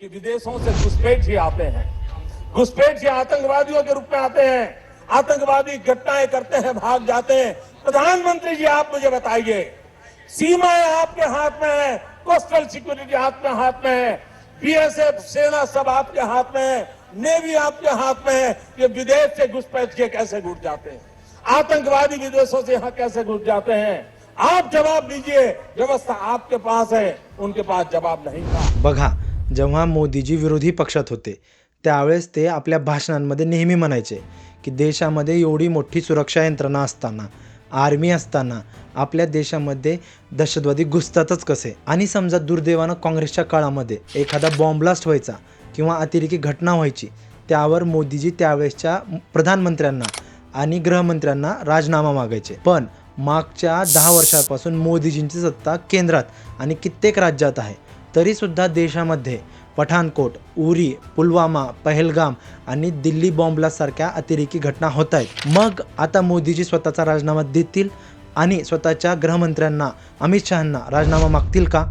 कि विदेशों से घुसपैठ ही आते हैं। घुसपैठ ही आतंकवादियों के रूप में आते हैं। आतंकवादी घटनाएँ करते हैं, भाग जाते हैं। प्रधानमंत्री जी, आप मुझे बताइए, सीमाएँ आपके हाथ में है, कोस्टल सिक्योरिटी आपके हाथ में है बीएसएफ सेना सब आपके हाथ में है, नेवी आपके हाथ में है, ये विदेश से घुसपैठ के कैसे घुट जाते हैं? आतंकवादी विदेशों से यहाँ कैसे घुस जाते हैं? आप जवाब दीजिए, व्यवस्था आपके पास है, उनके पास जवाब नहीं था। बघा जेव्हा मोदीजी विरोधी पक्षात होते त्यावेळेस ते आपल्या भाषणांमध्ये नेहमी म्हणायचे की देशामध्ये एवढी मोठी सुरक्षा यंत्रणा असताना आर्मी असताना आपल्या देशामध्ये दहशतवादी घुसतातच कसे? आणि समजा दुर्दैवानं काँग्रेसच्या काळामध्ये एखादा बॉम्ब ब्लास्ट व्हायचा किंवा अतिरेकी घटना व्हायची त्यावर मोदीजी त्यावेळेसच्या प्रधानमंत्र्यांना आणि गृहमंत्र्यांना राजीनामा मागायचे. पण मागच्या दहा वर्षापासून मोदीजींची सत्ता केंद्रात आणि कित्येक राज्यात आहे. तरीसुद्धा देशामध्ये पठाणकोट उरी पुलवामा पहलगाम आणि दिल्ली बॉम्बलासारख्या अतिरेकी घटना होत आहेत. मग आता मोदीजी स्वतःचा राजीनामा देतील आणि स्वतःच्या गृहमंत्र्यांना अमित शहांना राजीनामा मागतील का?